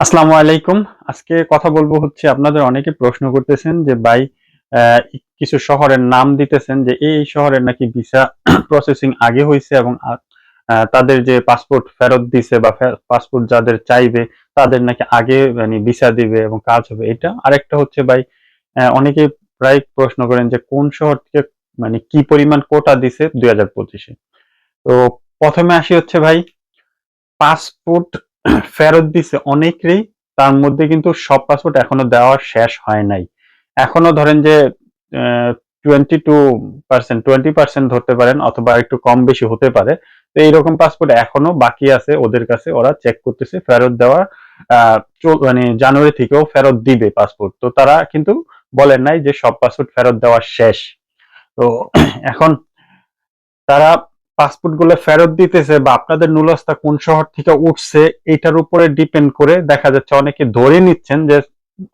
আসসালামু আলাইকুম। আজকে কথা বলব হচ্ছে আপনাদের অনেকে প্রশ্ন করতেছেন যে ভাই কিছু শহরের নাম দিতেছেন যে এই শহরের নাকি ভিসা প্রসেসিং আগে হয়েছে এবং তাদের যে পাসপোর্ট ফেরত দিছে বা পাসপোর্ট যাদের চাইবে, তাদের নাকি আগে মানে ভিসা দিবে এবং কাজ হবে। এটা আরেকটা হচ্ছে ভাই অনেকে প্রায় প্রশ্ন করেন যে কোন শহর থেকে মানে কি পরিমাণ কোটা দিছে দুই হাজার পঁচিশে। তো প্রথমে আসি হচ্ছে ভাই পাসপোর্ট ফেরত দিছে অনেকেরই তার মধ্যে কিন্তু সব পাসপোর্ট এখনও দেওয়া শেষ হয় নাই। এখনও ধরেন যে twenty two percent twenty percent ধরতে পারেন অথবা একটু কম বেশি হতে পারে। তো এইরকম পাসপোর্ট এখনও বাকি আছে ওদের কাছে, ওরা চেক করতেছে, ফেরত দেওয়ার মানে জানুয়ারি থেকেও ফেরত দিবে পাসপোর্ট। তো তারা কিন্তু বলেন নাই যে সব পাসপোর্ট ফেরত দেওয়া শেষ। তো এখন তারা পাসপোর্টগুলো ফেরত দিতেছে বা আপনাদের নুলস্তা কোন শহর থেকে উঠছে, এটার উপরে ডিপেন্ড করে দেখা যাচ্ছে অনেকে ধরে নিচ্ছেন যে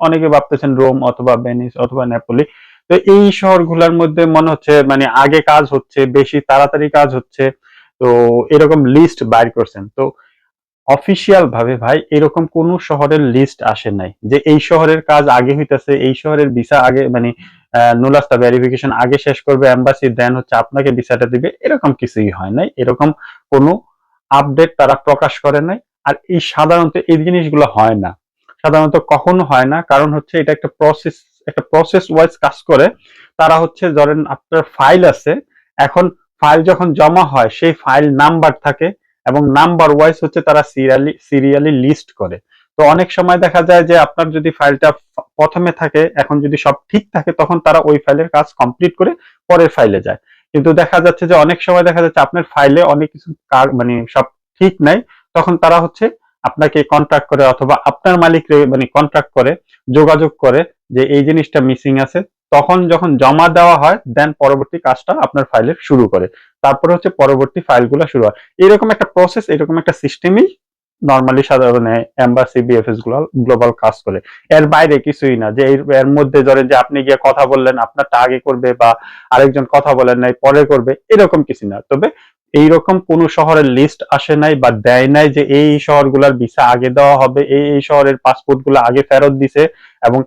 অনেকে ভাবতেছেন রোম অথবা ভেনিস অথবা নেপোলি। তো এই শহরগুলোর মধ্যে মনে হচ্ছে মানে আগে কাজ হচ্ছে, বেশি তাড়াতাড়ি কাজ হচ্ছে, তো এরকম লিস্ট বাইর করছেন। তো অফিসিয়াল ভাবে ভাই এরকম কোন শহরের লিস্ট আসে নাই যে এই শহরের কাজ আগে হইতাছে, এই শহরের ভিসা আগে মানে নুলাস্তা ভেরিফিকেশন আগে শেষ করবে এম্বাসি দেন হচ্ছে আপনাকে ভিসাটা দিবে। এরকম কিছুই হয় নাই, এরকম কোনো আপডেট তারা প্রকাশ করে নাই। আর এই সাধারণত এই জিনিসগুলো হয় না। সাধারণত কখনো হয় না, কারণ হচ্ছে এটা একটা প্রসেস একটা প্রসেস ওয়াইজ কাজ করে। তারা হচ্ছে ধরেন আপনার ফাইল আছে, এখন ফাইল যখন জমা হয়, সেই ফাইল নাম্বার থাকে এবং নাম্বার ওয়াইজ হচ্ছে তারা সিরিয়ালি সিরিয়ালি লিস্ট করে। তো অনেক সময় দেখা যায় যে আপনার যদি ফাইলটা প্রথমে থাকে, এখন যদি সব ঠিক থাকে, তখন তারা ওই ফাইলের কাজ কমপ্লিট করে পরের ফাইলে যায়। কিন্তু দেখা যাচ্ছে যে অনেক সময় দেখা যাচ্ছে আপনার ফাইলে অনেক কিছু মানে সব ঠিক নাই, তখন তারা হচ্ছে আপনাকে কন্ট্রাক্ট করে অথবা আপনার মালিক মানে কন্ট্রাক্ট করে, যোগাযোগ করে যে এই জিনিসটা মিসিং আছে, তখন যখন জমা দেওয়া হয় দেন পরবর্তী কাজটা আপনার ফাইলের শুরু করে। তারপরে হচ্ছে পরবর্তী ফাইলগুলো শুরু হয়। এরকম একটা প্রসেস এরকম একটা সিস্টেমই নর্মালি সাধারণ এম্বাসি বিএফএসগুলো গ্লোবাল কাজ করে। এর বাইরে কিছুই না, যে এর- মধ্যে ধরেন যে আপনি গিয়ে কথা বললেন আপনারটা আগে করবে বা আরেকজন কথা বলেন নাই, পরে করবে, এরকম কিছু না। তবে এইরকম কোন শহরের লিস্ট আসে নাই বা দেয় নাই যে এই শহরগুলোর ভিসা আগে দেওয়া হবে, এই এই শহরের পাসপোর্টগুলো আগে ফেরত দিছে এবং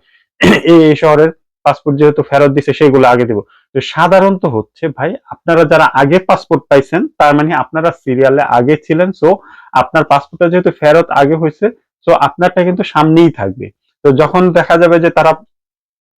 এই এই শহরের পাসপোর্ট যেহেতু ফেরত দিছে, সেগুলো আগে দিব। তো সাধারণত হচ্ছে ভাই, আপনারা যারা আগে পাসপোর্ট পাইছেন, তার মানে আপনারা সিরিয়ালে আগে ছিলেন সো আপনার পাসপোর্টটা যেহেতু ফেরত আগে হয়েছে সো আপনারটা কিন্তু সামনেই থাকবে। তো যখন দেখা যাবে যে তারা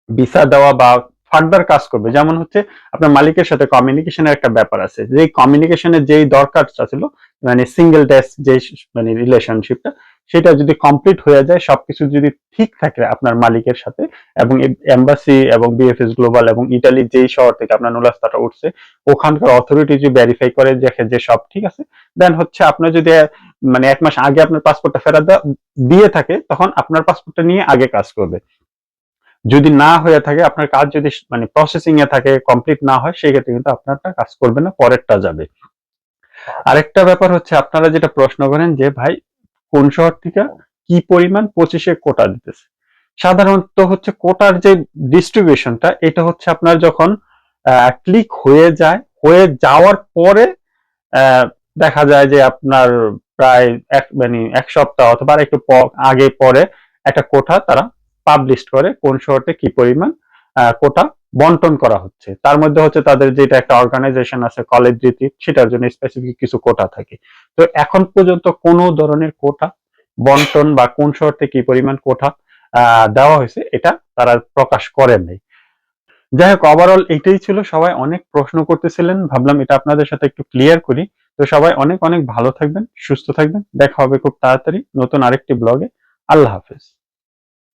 ভিসা দেওয়া বা ফার্দার কাজ করবে, যেমন হচ্ছে আপনার মালিকের সাথে কমিউনিকেশনের একটা ব্যাপার আছে, যে কমিউনিকেশনের যেই দরকারটা ছিল মানে সিঙ্গেল ডেস্ক যে মানে রিলেশনশিপটা সেটা যদি কমপ্লিট হয়ে যায়, সবকিছু যদি ঠিক থাকে আপনার মালিকের সাথে এবং এম্বাসি এবং বিএফএস গ্লোবাল এবং ইটালি যেই শহর থেকে আপনার নুলাস্তাটা উঠছে, ওখানকার অথরিটি যদি ভেরিফাই করে দেখে যে সব ঠিক আছে দেন হচ্ছে আপনার যদি মানে এক মাস আগে আপনার পাসপোর্টটা ফেরত দিয়ে থাকে, তখন আপনার পাসপোর্টটা নিয়ে আগে কাজ করবে। যদি না হয়ে থাকে, আপনার কাজ যদি মানে প্রসেসিং এ থাকে কমপ্লিট না হয় সেই ক্ষেত্রে কিন্তু আপনারটা কাজ করবে না, পরেরটা যাবে। আরেকটা ব্যাপার হচ্ছে, আপনারা যেটা প্রশ্ন করেন যে, ভাই কোন শহর থেকে কি পরিমাণ পঁচিশে কোটা দিতেছে। সাধারণত হচ্ছে কোটার যে ডিস্ট্রিবিউশনটা এটা হচ্ছে আপনার যখন ক্লিক হয়ে যায়, হয়ে যাওয়ার পরে দেখা যায় যে আপনার প্রায় এক মানে এক সপ্তাহ অথবা একটু আগে পরে একটা কোটা তারা পাবলিশ করে কোন শহরতে কি পরিমাণ কোটা বন্টন করা হচ্ছে। তার মধ্যে হচ্ছে তাদের যেটা একটা অর্গানাইজেশন আছে কলেজ রীতি সেটার জন্য স্পেসিফিক কিছু কোটা থাকে। তো এখন পর্যন্ত কোনো ধরনের কোটা বন্টন বা কোন শহরতে কি পরিমাণ কোটা দেওয়া হয়েছে, এটা তারা প্রকাশ করেন নাই। যাই হোক ওভারঅল এটাই ছিল। সবাই অনেক প্রশ্ন করতেছিলেন, ভাবলাম এটা আপনাদের সাথে একটু ক্লিয়ার করি। তো সবাই অনেক অনেক ভালো থাকবেন, সুস্থ থাকবেন। দেখা হবে খুব তাড়াতাড়ি নতুন আরেকটি ব্লগে আল্লাহ হাফেজ।